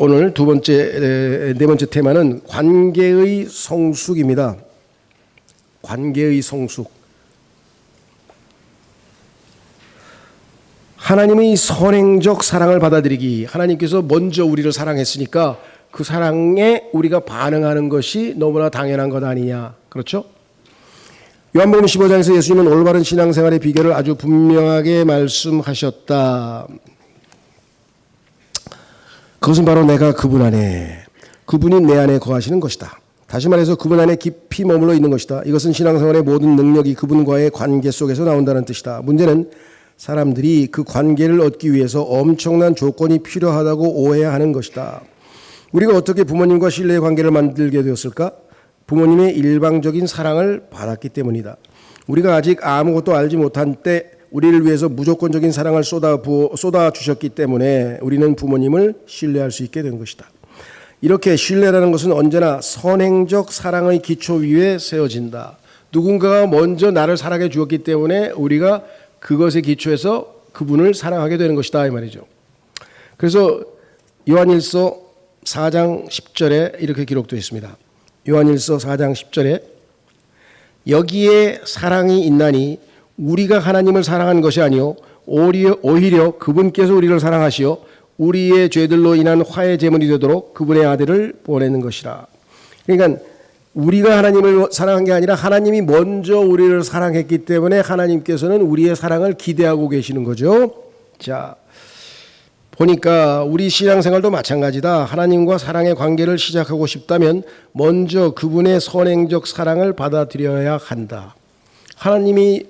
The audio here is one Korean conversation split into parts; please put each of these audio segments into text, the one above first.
오늘 두 번째 에, 네 번째 테마는 관계의 성숙입니다. 관계의 성숙. 하나님의 선행적 사랑을 받아들이기. 하나님께서 먼저 우리를 사랑했으니까 그 사랑에 우리가 반응하는 것이 너무나 당연한 것 아니냐. 그렇죠? 요한복음 15장에서 예수님은 올바른 신앙생활의 비결을 아주 분명하게 말씀하셨다. 그것은 바로 내가 그분 안에, 그분이 내 안에 거하시는 것이다. 다시 말해서 그분 안에 깊이 머물러 있는 것이다. 이것은 신앙생활의 모든 능력이 그분과의 관계 속에서 나온다는 뜻이다. 문제는 사람들이 그 관계를 얻기 위해서 엄청난 조건이 필요하다고 오해하는 것이다. 우리가 어떻게 부모님과 신뢰의 관계를 만들게 되었을까? 부모님의 일방적인 사랑을 받았기 때문이다. 우리가 아직 아무것도 알지 못한 때 우리를 위해서 무조건적인 사랑을 쏟아 부어 쏟아 주셨기 때문에 우리는 부모님을 신뢰할 수 있게 된 것이다. 이렇게 신뢰라는 것은 언제나 선행적 사랑의 기초 위에 세워진다. 누군가가 먼저 나를 사랑해 주었기 때문에 우리가 그것에 기초해서 그분을 사랑하게 되는 것이다 이 말이죠. 그래서 요한일서 4장 10절에 이렇게 기록되어 있습니다. 요한일서 4장 10절에 여기에 사랑이 있나니 우리가 하나님을 사랑한 것이 아니요 오히려, 오히려 그분께서 우리를 사랑하시어 우리의 죄들로 인한 화해 제물이 되도록 그분의 아들을 보내는 것이라. 그러니까 우리가 하나님을 사랑한 게 아니라 하나님이 먼저 우리를 사랑했기 때문에 하나님께서는 우리의 사랑을 기대하고 계시는 거죠. 자, 보니까 우리 신앙생활도 마찬가지다. 하나님과 사랑의 관계를 시작하고 싶다면 먼저 그분의 선행적 사랑을 받아들여야 한다. 하나님이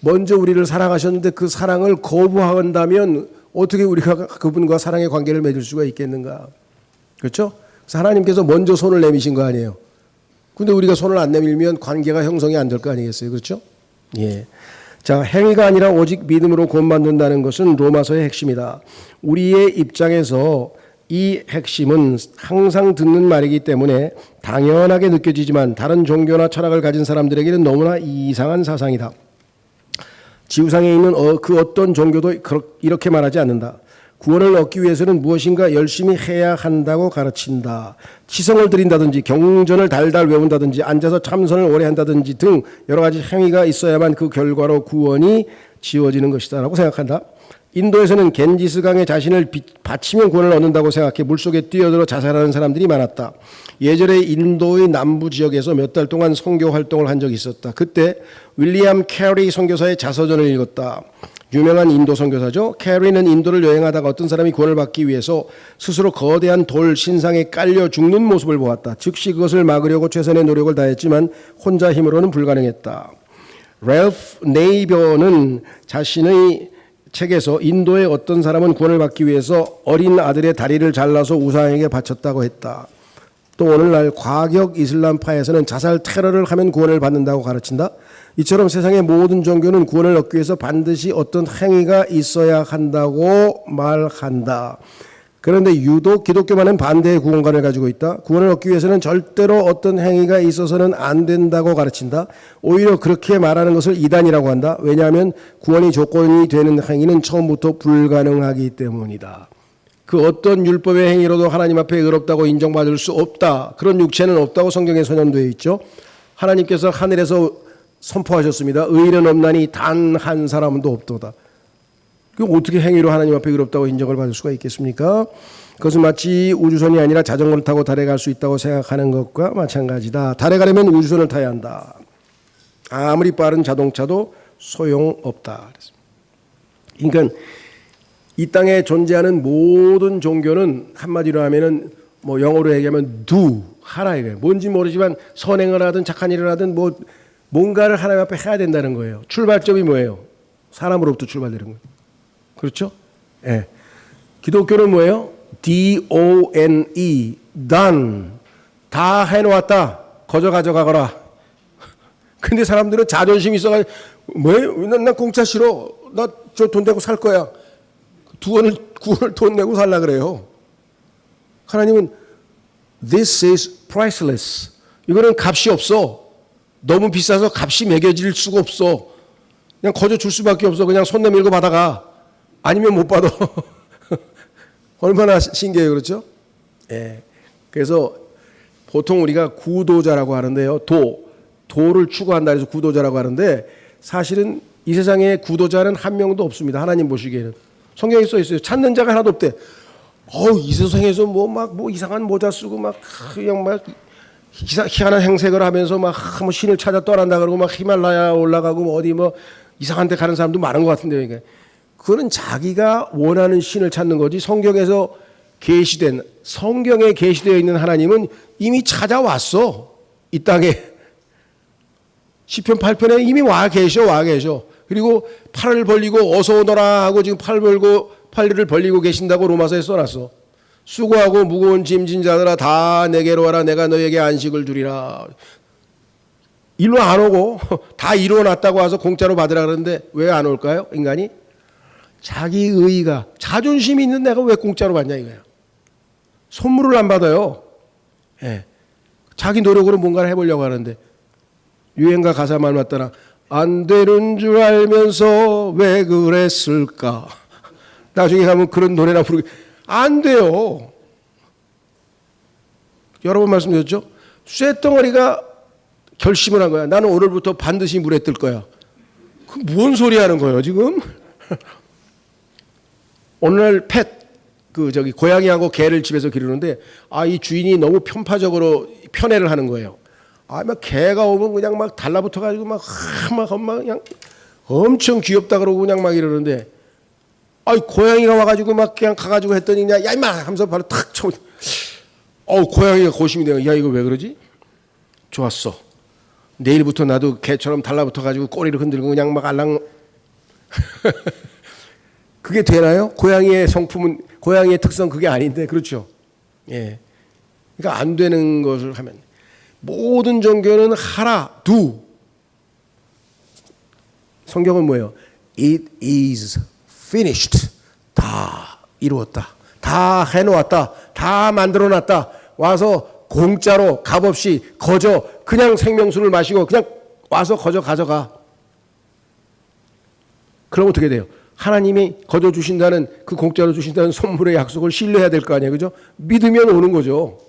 먼저 우리를 사랑하셨는데 그 사랑을 거부한다면 어떻게 우리가 그분과 사랑의 관계를 맺을 수가 있겠는가? 그렇죠? 하나님께서 먼저 손을 내미신 거 아니에요. 근데 우리가 손을 안 내밀면 관계가 형성이 안 될 거 아니겠어요? 그렇죠? 예. 자, 행위가 아니라 오직 믿음으로 구원받는다는 것은 로마서의 핵심이다. 우리의 입장에서 이 핵심은 항상 듣는 말이기 때문에 당연하게 느껴지지만 다른 종교나 철학을 가진 사람들에게는 너무나 이상한 사상이다. 지구상에 있는 어, 그 어떤 종교도 이렇게 말하지 않는다. 구원을 얻기 위해서는 무엇인가 열심히 해야 한다고 가르친다. 치성을 드린다든지 경전을 달달 외운다든지 앉아서 참선을 오래 한다든지 등 여러 가지 행위가 있어야만 그 결과로 구원이 지워지는 것이다라고 생각한다. 인도에서는 겐지스강에 자신을 바치면 구원을 얻는다고 생각해 물속에 뛰어들어 자살하는 사람들이 많았다. 예전에 인도의 남부 지역에서 몇 달 동안 선교 활동을 한 적이 있었다. 그때 윌리엄 캐리 선교사의 자서전을 읽었다. 유명한 인도 선교사죠. 캐리는 인도를 여행하다가 어떤 사람이 구원을 받기 위해서 스스로 거대한 돌 신상에 깔려 죽는 모습을 보았다. 즉시 그것을 막으려고 최선의 노력을 다했지만 혼자 힘으로는 불가능했다. 렐프 네이버는 자신의 책에서 인도의 어떤 사람은 구원을 받기 위해서 어린 아들의 다리를 잘라서 우상에게 바쳤다고 했다. 또 오늘날 과격 이슬람파에서는 자살 테러를 하면 구원을 받는다고 가르친다. 이처럼 세상의 모든 종교는 구원을 얻기 위해서 반드시 어떤 행위가 있어야 한다고 말한다. 그런데 유독 기독교만은 반대의 구원관을 가지고 있다. 구원을 얻기 위해서는 절대로 어떤 행위가 있어서는 안 된다고 가르친다. 오히려 그렇게 말하는 것을 이단이라고 한다. 왜냐하면 구원이 조건이 되는 행위는 처음부터 불가능하기 때문이다. 그 어떤 율법의 행위로도 하나님 앞에 의롭다고 인정받을 수 없다. 그런 육체는 없다고 성경에 선언되어 있죠. 하나님께서 하늘에서 선포하셨습니다. 의인은 없나니 단 한 사람도 없도다. 그 어떻게 행위로 하나님 앞에 의롭다고 인정을 받을 수가 있겠습니까? 그것은 마치 우주선이 아니라 자전거를 타고 달에 갈 수 있다고 생각하는 것과 마찬가지다. 달에 가려면 우주선을 타야 한다. 아무리 빠른 자동차도 소용없다. 그러니까 이 땅에 존재하는 모든 종교는 한마디로 하면은 뭐 영어로 얘기하면 do 하라 이거예요. 뭔지 모르지만 선행을 하든 착한 일을 하든 뭐 뭔가를 하나님 앞에 해야 된다는 거예요. 출발점이 뭐예요? 사람으로부터 출발되는 거예요. 그렇죠? 예. 네. 기독교는 뭐예요? D-O-N-E, done. 다 해놓았다. 거저 가져가거라. 근데 사람들은 자존심이 있어가지고, 뭐, 난, 난 공짜 싫어. 나 저 돈 내고 살 거야. 두 원을, 구원을 돈 내고 살라 그래요. 하나님은, this is priceless. 이거는 값이 없어. 너무 비싸서 값이 매겨질 수가 없어. 그냥 거저 줄 수밖에 없어. 그냥 손 내밀고 받아가. 아니면 못 받아. 얼마나 신기해요. 그렇죠? 예. 그래서 보통 우리가 구도자라고 하는데요. 도, 도를 추구한다 해서 구도자라고 하는데 사실은 이 세상에 구도자는 한 명도 없습니다. 하나님 보시기에는. 성경에 써 있어요. 찾는 자가 하나도 없대. 어우, 이 세상에서 뭐 막뭐 이상한 모자 쓰고 막 그냥 막 희한한 행색을 하면서 막 뭐 신을 찾아 떠난다 그러고 막 히말라야 올라가고 뭐 어디 뭐 이상한 데 가는 사람도 많은 것 같은데요. 이게. 그거는 자기가 원하는 신을 찾는 거지 성경에서 계시된 성경에 계시되어 있는 하나님은 이미 찾아왔어. 이 땅에. 시편 8편에 이미 와 계셔. 와 계셔. 그리고 팔을 벌리고 어서 오너라 하고 지금 팔 벌고 팔을 벌리고 계신다고 로마서에 써놨어. 수고하고 무거운 짐진 자들아 다 내게로 와라 내가 너에게 안식을 주리라. 일로 안 오고 다 이루어 놨다고 와서 공짜로 받으라 그러는데 왜 안 올까요? 인간이 자기 의의가 자존심이 있는 내가 왜 공짜로 받냐 이거야. 선물을 안 받아요. 예. 자기 노력으로 뭔가를 해보려고 하는데 유행가 가사 말 맞더라. 안 되는 줄 알면서 왜 그랬을까? 나중에 가면 그런 노래나 부르게 안 돼요. 여러 번 말씀드렸죠. 쇳덩어리가 결심을 한 거야. 나는 오늘부터 반드시 물에 뜰 거야. 그 뭔 소리 하는 거예요, 지금? 오늘 펫, 그 저기 고양이하고 개를 집에서 기르는데 아, 이 주인이 너무 편파적으로 편애를 하는 거예요. 아, 막 개가 오면 그냥 막 달라붙어 가지고 막, 하, 막 엄마 그냥 엄청 귀엽다 그러고 그냥 막 이러는데 아, 고양이가 와가지고 막 그냥 가가지고 했더니 그냥 야, 임마! 하면서 바로 탁 쳐. 어, 고양이가 고심이 돼요. 야, 이거 왜 그러지? 좋았어. 내일부터 나도 개처럼 달라붙어 가지고 꼬리를 흔들고 그냥 막 알랑 그게 되나요? 고양이의 성품은 고양이의 특성 그게 아닌데 그렇죠. 예. 그러니까 안 되는 것을 하면 모든 종교는 하라 두 성경은 뭐예요? It is finished. 다 이루었다. 다 해놓았다. 다 만들어놨다. 와서 공짜로 값없이 거저 그냥 생명수를 마시고 그냥 와서 거저 가져가. 그럼 어떻게 돼요? 하나님이 거저 주신다는 그 공짜로 주신다는 선물의 약속을 신뢰해야 될 거 아니에요. 그죠? 믿으면 오는 거죠.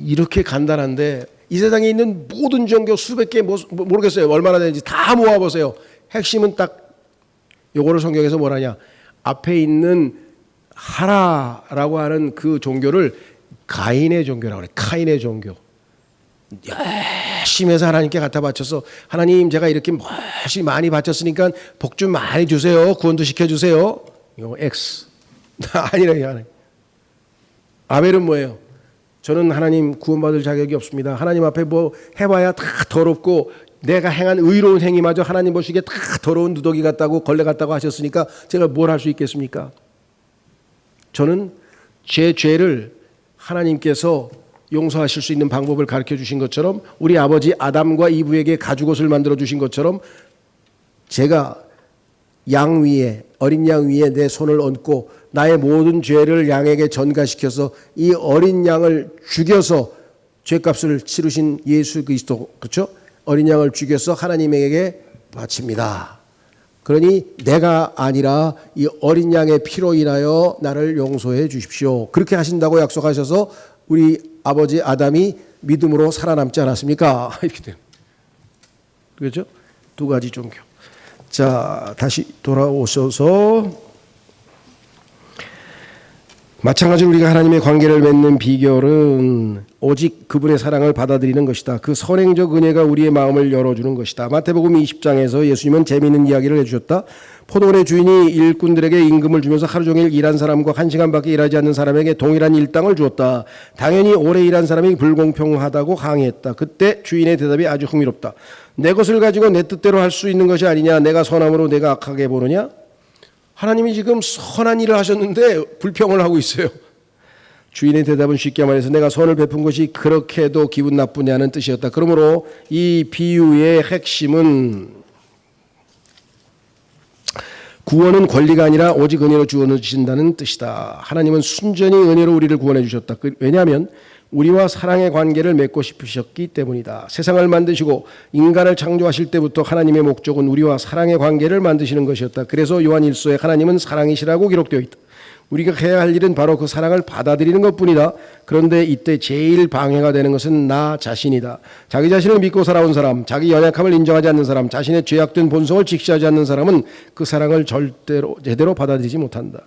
이렇게 간단한데 이 세상에 있는 모든 종교 수백 개 모르겠어요. 얼마나 되는지 다 모아 보세요. 핵심은 딱 요거를 성경에서 뭐라냐? 앞에 있는 하라라고 하는 그 종교를 가인의 종교라고 그래. 카인의 종교. 열심히 해서 하나님께 갖다 바쳐서 하나님 제가 이렇게 열심히 많이 바쳤으니까 복 좀 많이 주세요. 구원도 시켜주세요. 이거 X. 아니라 하나님. 아벨은 뭐예요? 저는 하나님 구원받을 자격이 없습니다. 하나님 앞에 뭐 해봐야 다 더럽고 내가 행한 의로운 행위마저 하나님 보시기에 다 더러운 누더기 같다고 걸레 같다고 하셨으니까 제가 뭘 할 수 있겠습니까? 저는 제 죄를 하나님께서 용서하실 수 있는 방법을 가르쳐 주신 것처럼 우리 아버지 아담과 이브에게 가죽옷을 만들어 주신 것처럼 제가 양 위에 어린 양 위에 내 손을 얹고 나의 모든 죄를 양에게 전가시켜서 이 어린 양을 죽여서 죄값을 치르신 예수 그리스도 그렇죠? 어린 양을 죽여서 하나님에게 바칩니다. 그러니 내가 아니라 이 어린 양의 피로 인하여 나를 용서해 주십시오. 그렇게 하신다고 약속하셔서 우리 아버지 아담이 믿음으로 살아남지 않았습니까? 이렇게 돼요. 그렇죠? 두 가지 종교. 자, 다시 돌아오셔서 마찬가지로 우리가 하나님의 관계를 맺는 비결은 오직 그분의 사랑을 받아들이는 것이다. 그 선행적 은혜가 우리의 마음을 열어주는 것이다. 마태복음 20장에서 예수님은 재미있는 이야기를 해주셨다. 포도원의 주인이 일꾼들에게 임금을 주면서 하루 종일 일한 사람과 한 시간밖에 일하지 않는 사람에게 동일한 일당을 주었다. 당연히 오래 일한 사람이 불공평하다고 항의했다. 그때 주인의 대답이 아주 흥미롭다. 내 것을 가지고 내 뜻대로 할 수 있는 것이 아니냐? 내가 선함으로 내가 악하게 보느냐? 하나님이 지금 선한 일을 하셨는데 불평을 하고 있어요. 주인의 대답은 쉽게 말해서 내가 선을 베푼 것이 그렇게도 기분 나쁘냐는 뜻이었다. 그러므로 이 비유의 핵심은 구원은 권리가 아니라 오직 은혜로 주어주신다는 뜻이다. 하나님은 순전히 은혜로 우리를 구원해 주셨다. 그- 왜냐하면 우리와 사랑의 관계를 맺고 싶으셨기 때문이다. 세상을 만드시고 인간을 창조하실 때부터 하나님의 목적은 우리와 사랑의 관계를 만드시는 것이었다. 그래서 요한 일서에 하나님은 사랑이시라고 기록되어 있다. 우리가 해야 할 일은 바로 그 사랑을 받아들이는 것 뿐이다. 그런데 이때 제일 방해가 되는 것은 나 자신이다. 자기 자신을 믿고 살아온 사람, 자기 연약함을 인정하지 않는 사람, 자신의 죄악된 본성을 직시하지 않는 사람은 그 사랑을 절대로 제대로 받아들이지 못한다.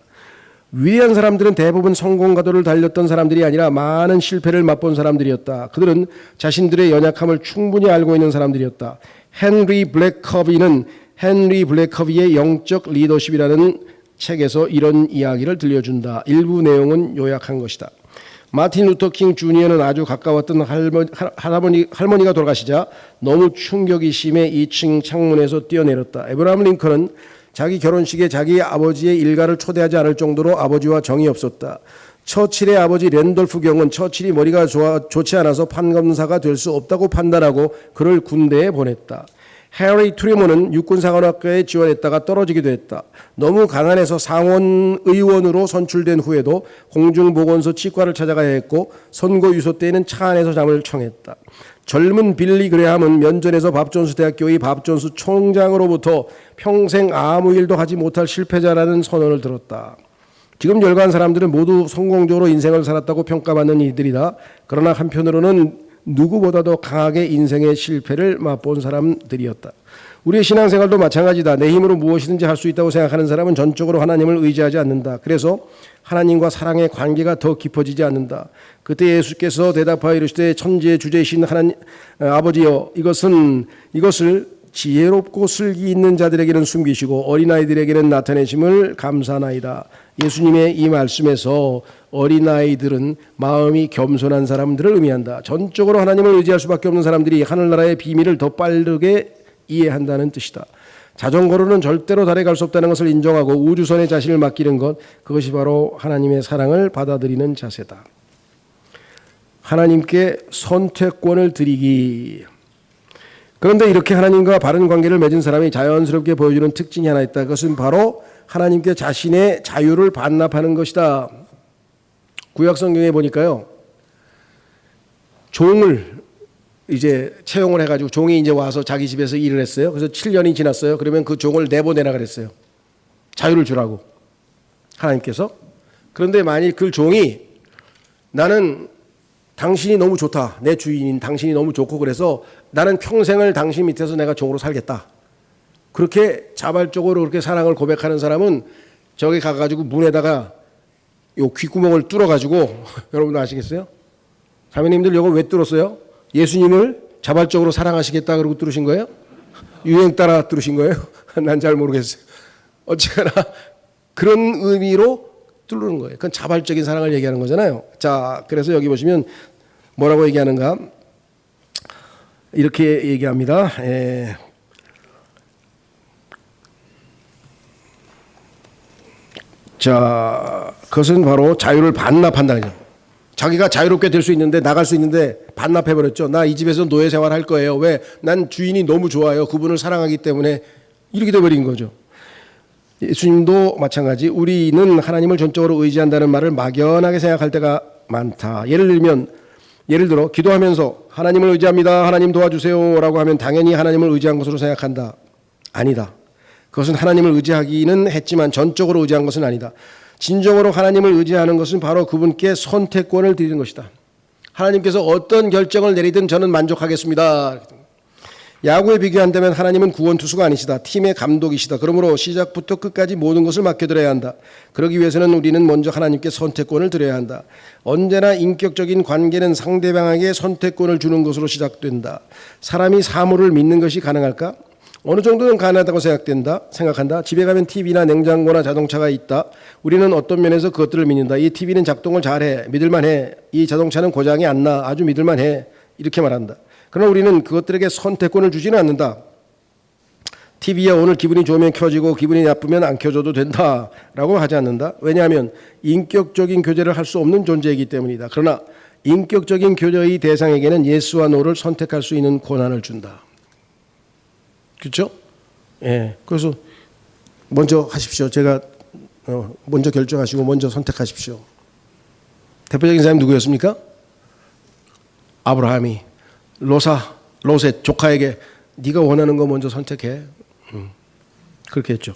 위대한 사람들은 대부분 성공 가도를 달렸던 사람들이 아니라 많은 실패를 맛본 사람들이었다. 그들은 자신들의 연약함을 충분히 알고 있는 사람들이었다. 헨리 블랙커비는 헨리 블랙커비의 영적 리더십이라는 책에서 이런 이야기를 들려준다. 일부 내용은 요약한 것이다. 마틴 루터 킹 주니어는 아주 가까웠던 할머니, 할아버니, 할머니가 돌아가시자 너무 충격이 심해 2층 창문에서 뛰어내렸다. 에브라함 링컨은 자기 결혼식에 자기 아버지의 일가를 초대하지 않을 정도로 아버지와 정이 없었다. 처칠의 아버지 랜돌프 경은 처칠이 머리가 좋아, 좋지 않아서 판검사가 될 수 없다고 판단하고 그를 군대에 보냈다. 해리 트리모는 육군사관학교에 지원했다가 떨어지기도 했다. 너무 가난해서 상원 의원으로 선출된 후에도 공중보건소 치과를 찾아가야 했고 선거 유소 때에는 차 안에서 잠을 청했다. 젊은 빌리 그레함은 면전에서 밥존스 대학교의 밥존스 총장으로부터 평생 아무 일도 하지 못할 실패자라는 선언을 들었다. 지금 열간 사람들은 모두 성공적으로 인생을 살았다고 평가받는 이들이다. 그러나 한편으로는 누구보다도 강하게 인생의 실패를 맛본 사람들이었다. 우리의 신앙생활도 마찬가지다. 내 힘으로 무엇이든지 할 수 있다고 생각하는 사람은 전적으로 하나님을 의지하지 않는다. 그래서 하나님과 사랑의 관계가 더 깊어지지 않는다. 그때 예수께서 대답하여 이르시되 천지의 주제이신 하나님 어, 아버지여 이것은 이것을 지혜롭고 슬기 있는 자들에게는 숨기시고 어린아이들에게는 나타내심을 감사나이다. 예수님의 이 말씀에서 어린아이들은 마음이 겸손한 사람들을 의미한다. 전적으로 하나님을 의지할 수밖에 없는 사람들이 하늘나라의 비밀을 더 빠르게 이해한다는 뜻이다. 자전거로는 절대로 달에 갈 수 없다는 것을 인정하고 우주선에 자신을 맡기는 것 그것이 바로 하나님의 사랑을 받아들이는 자세다. 하나님께 선택권을 드리기. 그런데 이렇게 하나님과 바른 관계를 맺은 사람이 자연스럽게 보여주는 특징이 하나 있다. 그것은 바로 하나님께 자신의 자유를 반납하는 것이다. 구약 성경에 보니까요. 종을 이제 채용을 해가지고 종이 이제 와서 자기 집에서 일을 했어요. 그래서 7년이 지났어요. 그러면 그 종을 내보내라 그랬어요. 자유를 주라고. 하나님께서. 그런데 만일 그 종이 나는 당신이 너무 좋다. 내 주인인 당신이 너무 좋고 그래서 나는 평생을 당신 밑에서 내가 종으로 살겠다. 그렇게 자발적으로 그렇게 사랑을 고백하는 사람은 저기 가가지고 문에다가 요 귓구멍을 뚫어가지고 여러분 아시겠어요? 자매님들 이거 왜 뚫었어요? 예수님을 자발적으로 사랑하시겠다 그러고 뚫으신 거예요? 유행 따라 뚫으신 거예요? 난 잘 모르겠어요. 어쨌거나 그런 의미로 뚫는 거예요. 그건 자발적인 사랑을 얘기하는 거잖아요. 자, 그래서 여기 보시면 뭐라고 얘기하는가? 이렇게 얘기합니다. 에, 자, 그것은 바로 자유를 반납한다는 거죠. 자기가 자유롭게 될 수 있는데 나갈 수 있는데 반납해 버렸죠. 나 이 집에서 노예 생활 할 거예요. 왜? 난 주인이 너무 좋아요. 그분을 사랑하기 때문에 이렇게 돼 버린 거죠. 예수님도 마찬가지. 우리는 하나님을 전적으로 의지한다는 말을 막연하게 생각할 때가 많다. 예를 들면 예를 들어 기도하면서 하나님을 의지합니다. 하나님 도와주세요라고 하면 당연히 하나님을 의지한 것으로 생각한다. 아니다. 그것은 하나님을 의지하기는 했지만 전적으로 의지한 것은 아니다. 진정으로 하나님을 의지하는 것은 바로 그분께 선택권을 드리는 것이다. 하나님께서 어떤 결정을 내리든 저는 만족하겠습니다. 야구에 비교한다면 하나님은 구원 투수가 아니시다. 팀의 감독이시다. 그러므로 시작부터 끝까지 모든 것을 맡겨드려야 한다. 그러기 위해서는 우리는 먼저 하나님께 선택권을 드려야 한다. 언제나 인격적인 관계는 상대방에게 선택권을 주는 것으로 시작된다. 사람이 사물을 믿는 것이 가능할까? 어느 정도는 가능하다고 생각된다. 생각한다. 집에 가면 TV나 냉장고나 자동차가 있다. 우리는 어떤 면에서 그것들을 믿는다. 이 TV는 작동을 잘해. 믿을만해. 이 자동차는 고장이 안 나. 아주 믿을만해. 이렇게 말한다. 그러나 우리는 그것들에게 선택권을 주지는 않는다. TV야 오늘 기분이 좋으면 켜지고 기분이 나쁘면 안 켜줘도 된다라고 하지 않는다. 왜냐하면 인격적인 교제를 할 수 없는 존재이기 때문이다. 그러나 인격적인 교제의 대상에게는 예수와 노를 선택할 수 있는 권한을 준다. 그렇죠? 예. 그래서 먼저 하십시오. 제가 어, 먼저 결정하시고 먼저 선택하십시오. 대표적인 사람이 누구였습니까? 아브라함이 로사 로셋 조카에게 네가 원하는 거 먼저 선택해. 음. 그렇게 했죠.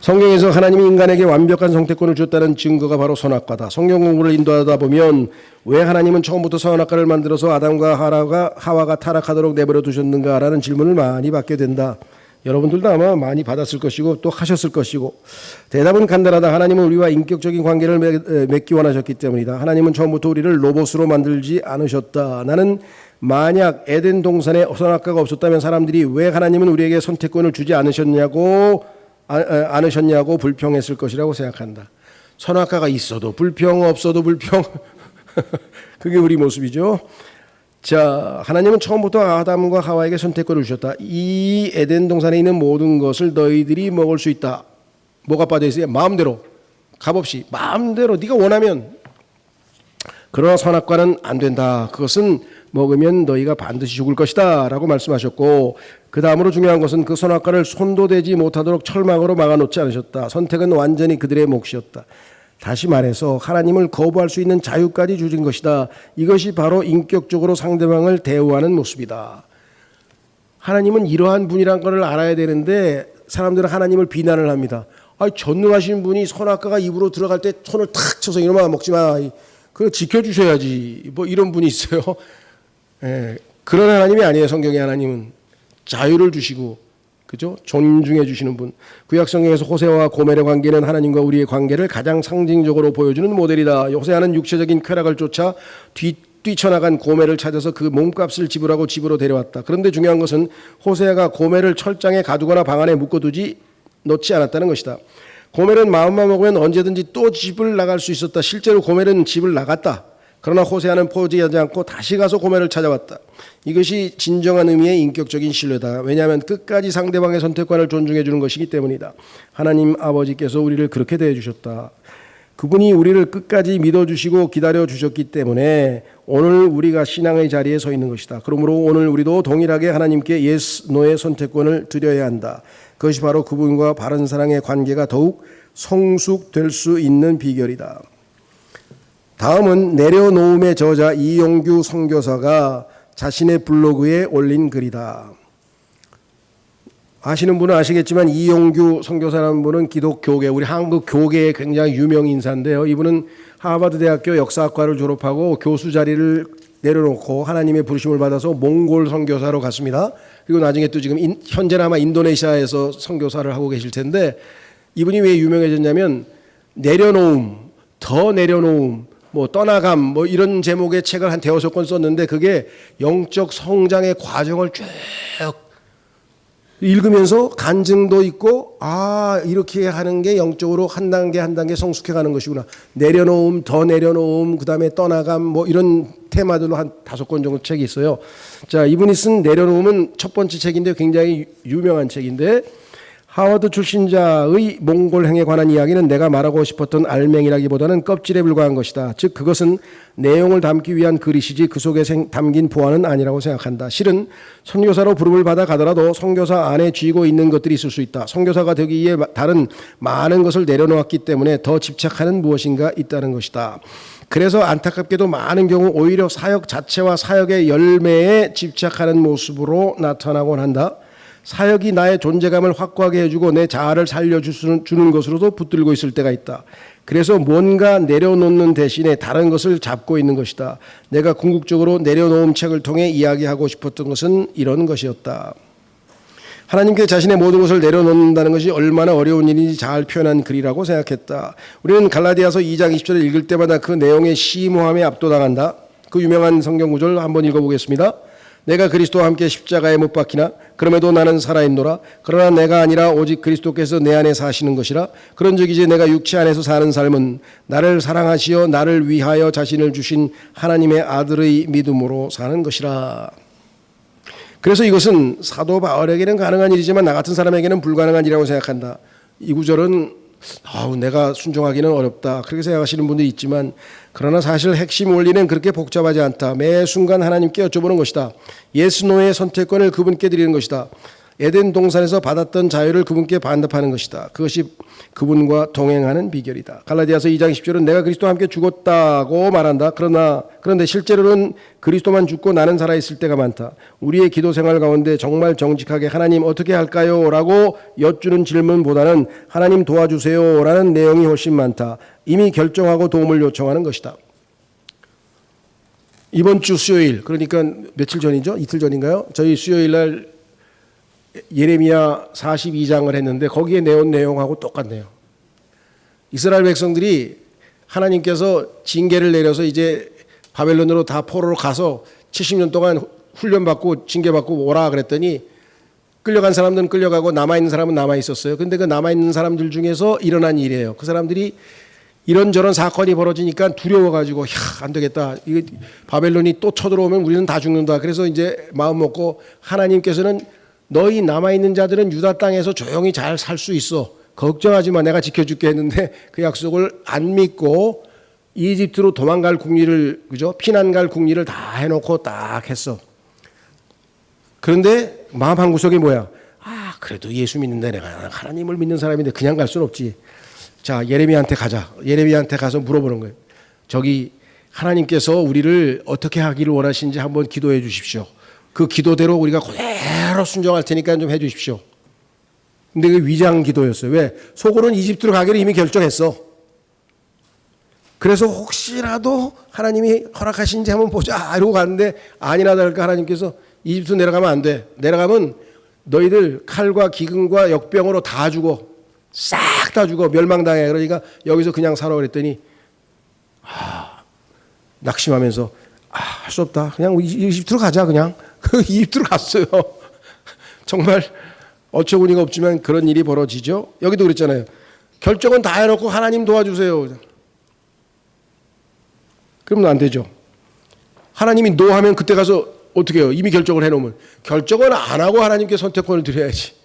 성경에서 하나님이 인간에게 완벽한 선택권을 줬다는 증거가 바로 선악과다. 성경 공부를 인도하다 보면 왜 하나님은 처음부터 선악과를 만들어서 아담과 하라가 하와가 타락하도록 내버려 두셨는가라는 질문을 많이 받게 된다. 여러분들도 아마 많이 받았을 것이고 또 하셨을 것이고 대답은 간단하다. 하나님은 우리와 인격적인 관계를 맺- 맺기 원하셨기 때문이다. 하나님은 처음부터 우리를 로봇으로 만들지 않으셨다. 나는 만약 에덴 동산에 선악과가 없었다면 사람들이 왜 하나님은 우리에게 선택권을 주지 않으셨냐고 아, 아, 않으셨냐고 불평했을 것이라고 생각한다. 선악과가 있어도 불평 없어도 불평 그게 우리 모습이죠. 자, 하나님은 처음부터 아담과 하와에게 선택권을 주셨다. 이 에덴 동산에 있는 모든 것을 너희들이 먹을 수 있다. 뭐가 빠져 있어요? 마음대로 값없이 마음대로 네가 원하면 그러나 선악과는 안 된다. 그것은 먹으면 너희가 반드시 죽을 것이다. 라고 말씀하셨고, 그 다음으로 중요한 것은 그 선악과를 손도 대지 못하도록 철망으로 막아놓지 않으셨다. 선택은 완전히 그들의 몫이었다. 다시 말해서 하나님을 거부할 수 있는 자유까지 주신 것이다. 이것이 바로 인격적으로 상대방을 대우하는 모습이다. 하나님은 이러한 분이란 것을 알아야 되는데 사람들은 하나님을 비난을 합니다. 아, 전능하신 분이 선악과가 입으로 들어갈 때 손을 탁 쳐서 이놈아 먹지 마. 그거 지켜주셔야지. 뭐 이런 분이 있어요. 예, 그런 하나님이 아니에요. 성경의 하나님은 자유를 주시고 그죠? 존중해 주시는 분. 구약 성경에서 호세와 고멜의 관계는 하나님과 우리의 관계를 가장 상징적으로 보여주는 모델이다. 호세아는 육체적인 쾌락을 쫓아 뒤 뛰쳐나간 고멜을 찾아서 그 몸값을 지불하고 집으로 데려왔다. 그런데 중요한 것은 호세아가 고멜을 철장에 가두거나 방 안에 묶어두지 놓지 않았다는 것이다. 고멜은 마음만 먹으면 언제든지 또 집을 나갈 수 있었다. 실제로 고멜은 집을 나갔다. 그러나 호세아는 포기하지 않고 다시 가서 고멜을 찾아왔다. 이것이 진정한 의미의 인격적인 신뢰다. 왜냐하면 끝까지 상대방의 선택권을 존중해 주는 것이기 때문이다. 하나님 아버지께서 우리를 그렇게 대해 주셨다. 그분이 우리를 끝까지 믿어주시고 기다려 주셨기 때문에 오늘 우리가 신앙의 자리에 서 있는 것이다. 그러므로 오늘 우리도 동일하게 하나님께 예스, 노의 선택권을 드려야 한다. 그것이 바로 그분과 바른 사랑의 관계가 더욱 성숙될 수 있는 비결이다. 다음은 내려놓음의 저자 이용규 선교사가 자신의 블로그에 올린 글이다. 아시는 분은 아시겠지만 이용규 선교사라는 분은 기독교계 우리 한국 교계의 굉장히 유명 인사인데요. 이분은 하버드 대학교 역사학과를 졸업하고 교수 자리를 내려놓고 하나님의 부르심을 받아서 몽골 선교사로 갔습니다. 그리고 나중에 또 지금 인, 현재는 아마 인도네시아에서 선교사를 하고 계실 텐데 이분이 왜 유명해졌냐면 내려놓음, 더 내려놓음, 뭐 떠나감 뭐 이런 제목의 책을 한 대여섯 권 썼는데 그게 영적 성장의 과정을 쭉 읽으면서 간증도 있고 아 이렇게 하는 게 영적으로 한 단계 한 단계 성숙해 가는 것이구나. 내려놓음 더 내려놓음 그다음에 떠나감 뭐 이런 테마들로 한 다섯 권 정도 책이 있어요. 자 이분이 쓴 내려놓음은 첫 번째 책인데 굉장히 유명한 책인데 하워드 출신자의 몽골 행에 관한 이야기는 내가 말하고 싶었던 알맹이라기보다는 껍질에 불과한 것이다. 즉 그것은 내용을 담기 위한 그릇이지 그 속에 생- 담긴 보안은 아니라고 생각한다. 실은 선교사로 부름을 받아 가더라도 선교사 안에 쥐고 있는 것들이 있을 수 있다. 선교사가 되기 위해 마- 다른 많은 것을 내려놓았기 때문에 더 집착하는 무엇인가 있다는 것이다. 그래서 안타깝게도 많은 경우 오히려 사역 자체와 사역의 열매에 집착하는 모습으로 나타나곤 한다. 사역이 나의 존재감을 확고하게 해주고 내 자아를 살려주는 주는 것으로도 붙들고 있을 때가 있다. 그래서 뭔가 내려놓는 대신에 다른 것을 잡고 있는 것이다. 내가 궁극적으로 내려놓은 책을 통해 이야기하고 싶었던 것은 이런 것이었다. 하나님께 자신의 모든 것을 내려놓는다는 것이 얼마나 어려운 일인지 잘 표현한 글이라고 생각했다. 우리는 갈라디아서 2장 20절을 읽을 때마다 그 내용의 심오함에 압도당한다. 그 유명한 성경 구절 한번 읽어보겠습니다. 내가 그리스도와 함께 십자가에 못 박히나? 그럼에도 나는 살아있노라. 그러나 내가 아니라 오직 그리스도께서 내 안에 사시는 것이라. 그런즉 이제 내가 육체 안에서 사는 삶은 나를 사랑하시어 나를 위하여 자신을 주신 하나님의 아들의 믿음으로 사는 것이라. 그래서 이것은 사도 바울에게는 가능한 일이지만 나 같은 사람에게는 불가능한 일이라고 생각한다. 이 구절은 아우 내가 순종하기는 어렵다. 그렇게 생각하시는 분들이 있지만 그러나 사실 핵심 원리는 그렇게 복잡하지 않다. 매 순간 하나님께 여쭤보는 것이다. 예스 노의 선택권을 그분께 드리는 것이다. 에덴 동산에서 받았던 자유를 그분께 반납하는 것이다. 그것이 그분과 동행하는 비결이다. 갈라디아서 2장 10절은 내가 그리스도와 함께 죽었다고 말한다. 그러나 그런데 실제로는 그리스도만 죽고 나는 살아 있을 때가 많다. 우리의 기도 생활 가운데 정말 정직하게 하나님 어떻게 할까요?라고 여쭈는 질문보다는 하나님 도와주세요라는 내용이 훨씬 많다. 이미 결정하고 도움을 요청하는 것이다. 이번 주 수요일 그러니까 며칠 전이죠? 이틀 전인가요? 저희 수요일 날 예레미야 42장을 했는데 거기에 내온 내용하고 똑같네요. 이스라엘 백성들이 하나님께서 징계를 내려서 이제 바벨론으로 다 포로로 가서 70년 동안 훈련받고 징계받고 오라 그랬더니 끌려간 사람들은 끌려가고 남아 있는 사람은 남아 있었어요. 근데 그 남아 있는 사람들 중에서 일어난 일이에요. 그 사람들이 이런저런 사건이 벌어지니까 두려워가지고 야 안 되겠다. 이거 바벨론이 또 쳐들어오면 우리는 다 죽는다. 그래서 이제 마음 먹고 하나님께서는 너희 남아 있는 자들은 유다 땅에서 조용히 잘 살 수 있어. 걱정하지 마. 내가 지켜줄게 했는데 그 약속을 안 믿고 이집트로 도망갈 국리를 그죠? 피난 갈 국리를 다 해놓고 딱 했어. 그런데 마음 한 구석에 뭐야? 아 그래도 예수 믿는데 내가 하나님을 믿는 사람인데 그냥 갈 수는 없지. 자 예레미야한테 가자. 예레미야한테 가서 물어보는 거예요. 저기 하나님께서 우리를 어떻게 하기를 원하시는지 한번 기도해 주십시오. 그 기도대로 우리가 그대로 순종할 테니까 좀 해주십시오. 근데 그 위장 기도였어요. 왜? 속으로는 이집트로 가기로 이미 결정했어. 그래서 혹시라도 하나님이 허락하신지 한번 보자 이러고 갔는데 아니나 다를까 하나님께서 이집트 내려가면 안 돼. 내려가면 너희들 칼과 기근과 역병으로 다 죽어. 싹 다 죽어. 멸망당해. 그러니까 여기서 그냥 살아 그랬더니 아, 낙심하면서 아, 할 수 없다. 그냥 이집트로 가자 그냥. 그 이집트로 갔어요. 정말 어처구니가 없지만 그런 일이 벌어지죠. 여기도 그랬잖아요. 결정은 다 해놓고 하나님 도와주세요. 그러면 안 되죠. 하나님이 노 하면 그때 가서 어떻게 해요? 이미 결정을 해놓으면. 결정은 안 하고 하나님께 선택권을 드려야지.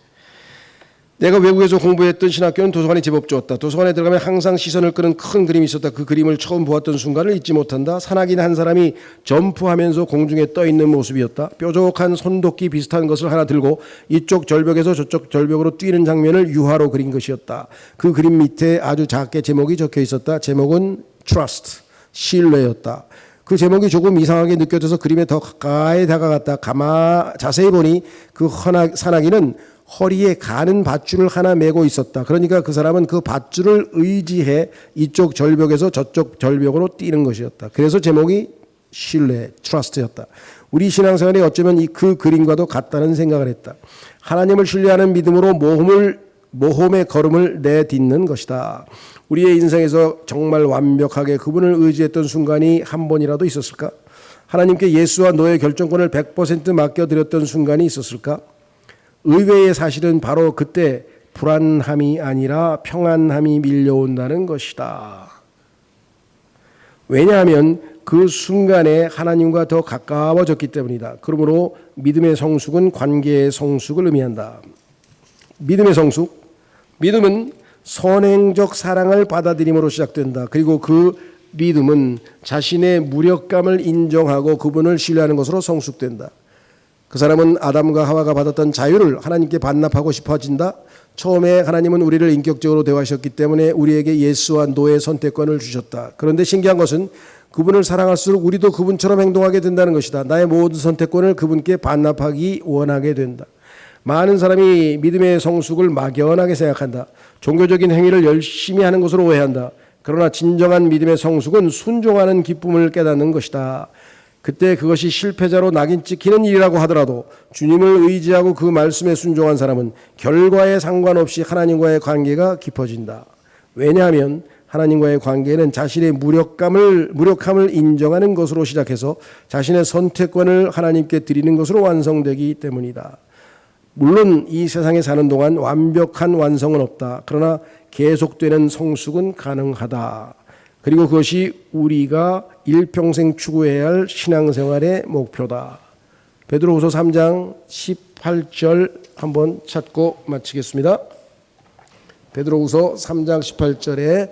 내가 외국에서 공부했던 신학교는 도서관이 제법 좋았다. 도서관에 들어가면 항상 시선을 끄는 큰 그림이 있었다. 그 그림을 처음 보았던 순간을 잊지 못한다. 산악인 한 사람이 점프하면서 공중에 떠 있는 모습이었다. 뾰족한 손도끼 비슷한 것을 하나 들고 이쪽 절벽에서 저쪽 절벽으로 뛰는 장면을 유화로 그린 것이었다. 그 그림 밑에 아주 작게 제목이 적혀 있었다. 제목은 Trust, 신뢰였다. 그 제목이 조금 이상하게 느껴져서 그림에 더 가까이 다가갔다. 가마 자세히 보니 그 산악인은 허리에 가는 밧줄을 하나 메고 있었다. 그러니까 그 사람은 그 밧줄을 의지해 이쪽 절벽에서 저쪽 절벽으로 뛰는 것이었다. 그래서 제목이 신뢰, 트러스트였다. 우리 신앙생활이 어쩌면 이 그 그림과도 같다는 생각을 했다. 하나님을 신뢰하는 믿음으로 모험을 모험의 걸음을 내딛는 것이다. 우리의 인생에서 정말 완벽하게 그분을 의지했던 순간이 한 번이라도 있었을까? 하나님께 예수와 너의 결정권을 100% 맡겨드렸던 순간이 있었을까? 의외의 사실은 바로 그때 불안함이 아니라 평안함이 밀려온다는 것이다. 왜냐하면 그 순간에 하나님과 더 가까워졌기 때문이다. 그러므로 믿음의 성숙은 관계의 성숙을 의미한다. 믿음의 성숙. 믿음은 선행적 사랑을 받아들임으로 시작된다. 그리고 그 믿음은 자신의 무력감을 인정하고 그분을 신뢰하는 것으로 성숙된다. 그 사람은 아담과 하와가 받았던 자유를 하나님께 반납하고 싶어진다. 처음에 하나님은 우리를 인격적으로 대화하셨기 때문에 우리에게 예수와 노예 선택권을 주셨다. 그런데 신기한 것은 그분을 사랑할수록 우리도 그분처럼 행동하게 된다는 것이다. 나의 모든 선택권을 그분께 반납하기 원하게 된다. 많은 사람이 믿음의 성숙을 막연하게 생각한다. 종교적인 행위를 열심히 하는 것으로 오해한다. 그러나 진정한 믿음의 성숙은 순종하는 기쁨을 깨닫는 것이다. 그때 그것이 실패자로 낙인 찍히는 일이라고 하더라도 주님을 의지하고 그 말씀에 순종한 사람은 결과에 상관없이 하나님과의 관계가 깊어진다. 왜냐하면 하나님과의 관계는 자신의 무력감을 무력함을 인정하는 것으로 시작해서 자신의 선택권을 하나님께 드리는 것으로 완성되기 때문이다. 물론 이 세상에 사는 동안 완벽한 완성은 없다. 그러나 계속되는 성숙은 가능하다. 그리고 그것이 우리가 일평생 추구해야 할 신앙생활의 목표다. 베드로후서 3장 18절 한번 찾고 마치겠습니다. 베드로후서 3장 18절에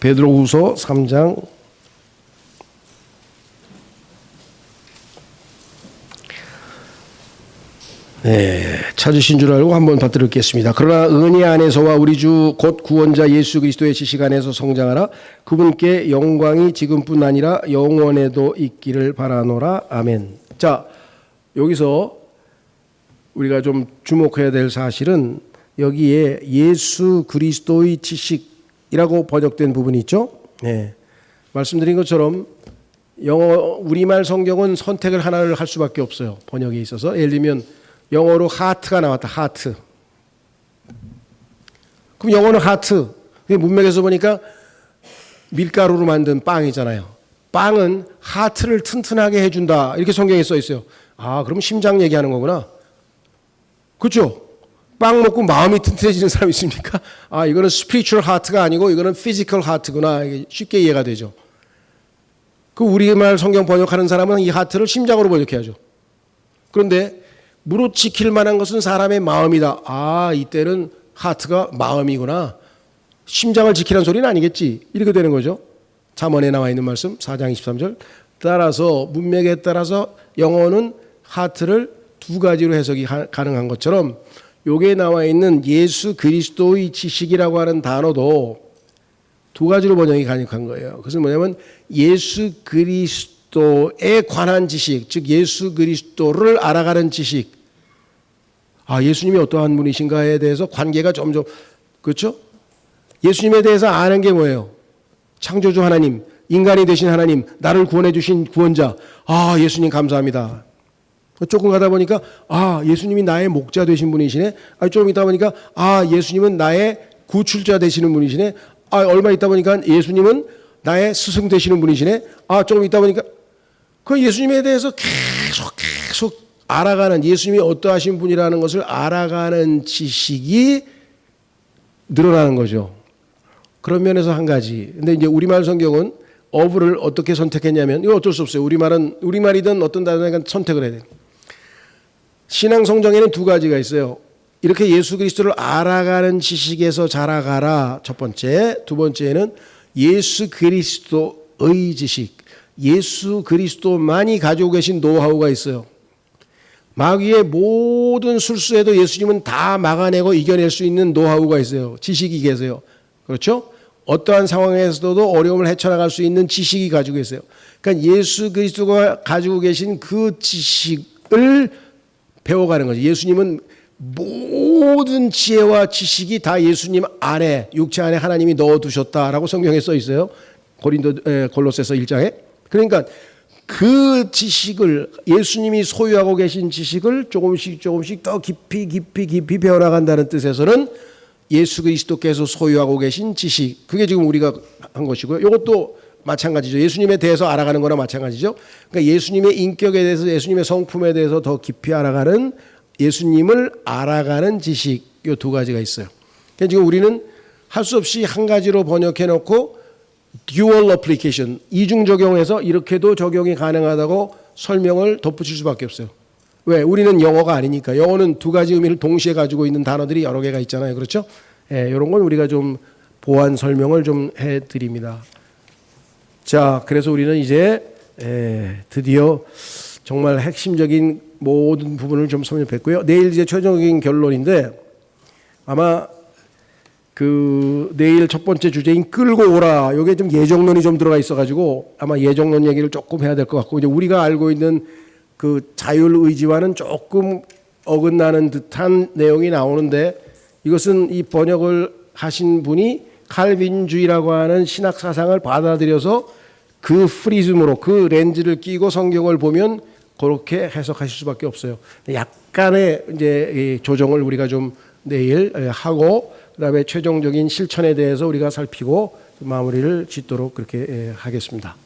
베드로후서 3장 네, 찾으신 줄 알고 한번 받들었겠습니다. 그러나 은혜 안에서와 우리 주 곧 구원자 예수 그리스도의 지식 안에서 성장하라. 그분께 영광이 지금뿐 아니라 영원에도 있기를 바라노라. 아멘. 자, 여기서 우리가 좀 주목해야 될 사실은 여기에 예수 그리스도의 지식이라고 번역된 부분이 있죠. 네. 말씀드린 것처럼 영어 우리말 성경은 선택을 하나를 할 수밖에 없어요. 번역에 있어서 예를 들면 영어로 하트가 나왔다. 하트. 그럼 영어는 하트. 문맥에서 보니까 밀가루로 만든 빵이잖아요. 빵은 하트를 튼튼하게 해준다. 이렇게 성경에 써 있어요. 아, 그럼 심장 얘기하는 거구나. 그렇죠? 빵 먹고 마음이 튼튼해지는 사람 있습니까? 아, 이거는 스피리추얼 하트가 아니고 이거는 피지컬 하트구나. 쉽게 이해가 되죠. 그 우리말 성경 번역하는 사람은 이 하트를 심장으로 번역해야죠. 그런데 무릇 지킬 만한 것은 사람의 마음이다. 아, 이때는 하트가 마음이구나. 심장을 지키라는 소리는 아니겠지. 이렇게 되는 거죠. 잠언에 나와 있는 말씀 4장 23절. 따라서 문맥에 따라서 영어는 하트를 두 가지로 해석이 가- 가능한 것처럼 여기에 나와 있는 예수 그리스도의 지식이라고 하는 단어도 두 가지로 번역이 가능한 거예요. 그것은 뭐냐면 예수 그리스도에 관한 지식, 즉 예수 그리스도를 알아가는 지식. 아, 예수님이 어떠한 분이신가에 대해서 관계가 점점 그렇죠? 예수님에 대해서 아는 게 뭐예요? 창조주 하나님, 인간이 되신 하나님, 나를 구원해 주신 구원자. 아, 예수님 감사합니다. 조금 가다 보니까 아, 예수님이 나의 목자 되신 분이시네. 아, 조금 있다 보니까 아, 예수님은 나의 구출자 되시는 분이시네. 아, 얼마 있다 보니까 예수님은 나의 스승 되시는 분이시네. 아, 조금 있다 보니까 그 예수님에 대해서 계속 알아가는 예수님이 어떠하신 분이라는 것을 알아가는 지식이 늘어나는 거죠. 그런 면에서 한 가지. 근데 이제 우리말 성경은 어부를 어떻게 선택했냐면 이거 어쩔 수 없어요. 우리말은 우리말이든 어떤 단어든 선택을 해야 돼요. 신앙 성경에는 두 가지가 있어요. 이렇게 예수 그리스도를 알아가는 지식에서 자라가라. 첫 번째, 두 번째는 예수 그리스도의 지식. 예수 그리스도만이 가지고 계신 노하우가 있어요. 마귀의 모든 술수에도 예수님은 다 막아내고 이겨낼 수 있는 노하우가 있어요. 지식이 계세요. 그렇죠? 어떠한 상황에서도 어려움을 헤쳐나갈 수 있는 지식이 가지고 있어요. 그러니까 예수 그리스도가 가지고 계신 그 지식을 배워가는 거죠. 예수님은 모든 지혜와 지식이 다 예수님 안에 육체 안에 하나님이 넣어 두셨다라고 성경에 써 있어요. 고린도 에, 골로새서 1장에. 그러니까 그 지식을 예수님이 소유하고 계신 지식을 조금씩 조금씩 더 깊이 깊이 깊이 배워나간다는 뜻에서는 예수 그리스도께서 소유하고 계신 지식 그게 지금 우리가 한 것이고요. 이것도 마찬가지죠. 예수님에 대해서 알아가는 거나 마찬가지죠. 그러니까 예수님의 인격에 대해서 예수님의 성품에 대해서 더 깊이 알아가는 예수님을 알아가는 지식 이 두 가지가 있어요. 그러니까 지금 우리는 할 수 없이 한 가지로 번역해 놓고 듀얼 어플리케이션 이중 적용해서 이렇게도 적용이 가능하다고 설명을 덧붙일 수밖에 없어요. 왜? 우리는 영어가 아니니까. 영어는 두 가지 의미를 동시에 가지고 있는 단어들이 여러 개가 있잖아요. 그렇죠? 예, 이런 건 우리가 좀 보완 설명을 좀 해드립니다. 자, 그래서 우리는 이제 에, 드디어 정말 핵심적인 모든 부분을 좀 설명했고요. 내일 이제 최종적인 결론인데 아마 그 내일 첫 번째 주제인 끌고 오라. 요게 좀 예정론이 좀 들어가 있어가지고 아마 예정론 얘기를 조금 해야 될 것 같고 이제 우리가 알고 있는 그 자율 의지와는 조금 어긋나는 듯한 내용이 나오는데 이것은 이 번역을 하신 분이 칼빈주의라고 하는 신학 사상을 받아들여서 그 프리즘으로 그 렌즈를 끼고 성경을 보면 그렇게 해석하실 수밖에 없어요. 약간의 이제 이 조정을 우리가 좀 내일 하고 그다음에 최종적인 실천에 대해서 우리가 살피고 마무리를 짓도록 그렇게 하겠습니다.